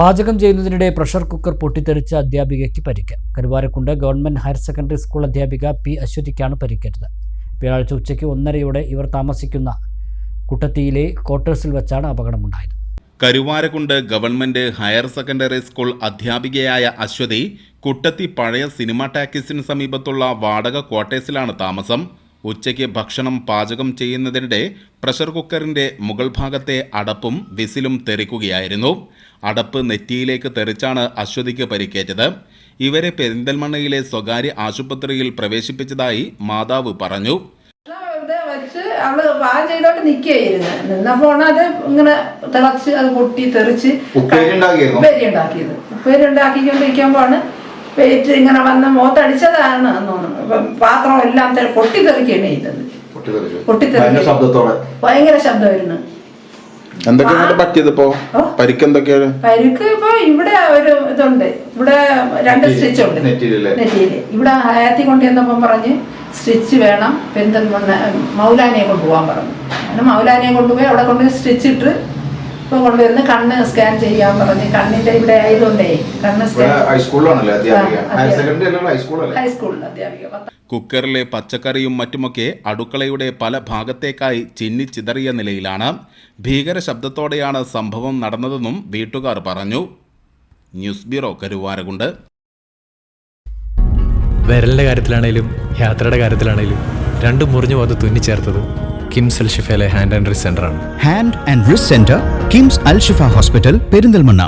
പാചകം ചെയ്യുന്നതിനിടെ pressure cooker പൊട്ടിത്തെറിച്ച അധ്യാപികയ്ക്ക് പരിക്ക്. Karuvarakundu government higher secondary school അധ്യാപിക പി അശ്വതിക്കാണ് പരിക്കേറ്റത്. വ്യാഴാഴ്ച ഉച്ചയ്ക്ക് ഒന്നരയോടെ ഇവർ താമസിക്കുന്ന കുട്ടത്തിയിലെ ക്വാർട്ടേഴ്സിൽ വെച്ചാണ് അപകടമുണ്ടായത്. Karuvarakundu government higher secondary school അധ്യാപികയായ അശ്വതി കുട്ടത്തി പഴയ സിനിമ ടാക്കീസിന് സമീപത്തുള്ള വാടക ക്വാർട്ടേഴ്സിലാണ് താമസം. ഉച്ചയ്ക്ക് ഭക്ഷണം പാചകം ചെയ്യുന്നതിനിടെ പ്രഷർ കുക്കറിന്റെ മുകൾ ഭാഗത്തെ അടപ്പും വിസിലും തെറിക്കുകയായിരുന്നു. അടപ്പ് നെറ്റിയിലേക്ക് തെറിച്ചാണ് അശ്വതിക്ക് പരിക്കേറ്റത്. ഇവരെ പെരിന്തൽമണ്ണയിലെ സ്വകാര്യ ആശുപത്രിയിൽ പ്രവേശിപ്പിച്ചതായി മാതാവ് പറഞ്ഞു. വെച്ച് അവൾ പാകം ചെയ്തോട്ട് നിൽക്കുകയായിരുന്നു നിന്നപ്പോണ് അത് ഇങ്ങനെ തിളച്ച് അത് പൊട്ടി തെറിച്ച്? ഉപ്പേരി ഉണ്ടാക്കിയത്. ഉപ്പേരി ഉണ്ടാക്കിക്കൊണ്ടിരിക്കുമ്പോഴാണ് പേറ്റ് ഇങ്ങനെ വന്ന് മുഖത്തടിച്ചതാണ് തോന്നുന്നു പാത്രം എല്ലാം തന്നെ പൊട്ടിത്തെറിക്കുകയാണ് ചെയ്തത്. ഭയങ്കര ശബ്ദമായിരുന്നു. എന്തൊക്കെയാണ് പറ്റിയത് ഇപ്പോ. പരിക്കെന്തൊക്കെയാണ് പരിക്ക് ഇപ്പൊ ഇവിടെ ഒരു ഇതുണ്ട്. ഇവിടെ രണ്ട് സ്റ്റിച്ച് ഉണ്ട്? നെറ്റിയിൽ ഇവിടെ ഹയാത്തി കൊണ്ട് എന്തപ്പം പറഞ്ഞ് സ്റ്റിച്ച് വേണം. പെരിന്തൽമണ്ണ മൗലാനയെ കൊണ്ടുപോകാൻ പറഞ്ഞു. അങ്ങനെ മൗലാനയെ കൊണ്ടുപോയി അവിടെ കൊണ്ട് സ്റ്റിച്ച് ഇട്ട് ഇപ്പൊ കൊണ്ടുവരുന്ന കണ്ണ് സ്കാൻ ചെയ്യാൻ പറഞ്ഞ്. കണ്ണിന്റെ ഇവിടെ ആയതുകൊണ്ടേ കണ്ണ് സ്കാൻ ഹൈസ്കൂളിലാണല്ലേ അധ്യാപിക? ഹയർ സെക്കൻഡറി അല്ലല്ലോ ഹൈസ്കൂളല്ലേ ഹൈസ്കൂളിൽ അധ്യാപിക. കുക്കറിലെ പച്ചക്കറിയും മറ്റുമൊക്കെ അടുക്കളയുടെ പല ഭാഗത്തേക്കായി ചിന്നിച്ചിതറിയ നിലയിലാണ്. ഭീകര ശബ്ദത്തോടെയാണ് സംഭവം നടന്നതെന്നും വീട്ടുകാർ പറഞ്ഞു. News bureau Karuvarakundu. വിരലിന്റെ കാര്യത്തിലാണേലും യാത്രയുടെ കാര്യത്തിലാണേലും രണ്ടും മുറിഞ്ഞു പോകാതെ തുന്നിച്ചേർത്തത് കിംസ് ഷിഫേലെ ഷിഫയിലെ hand and wrist സെന്ററാണ് hand and wrist centre KIMS Al Shifa hospital Perinthalmanna.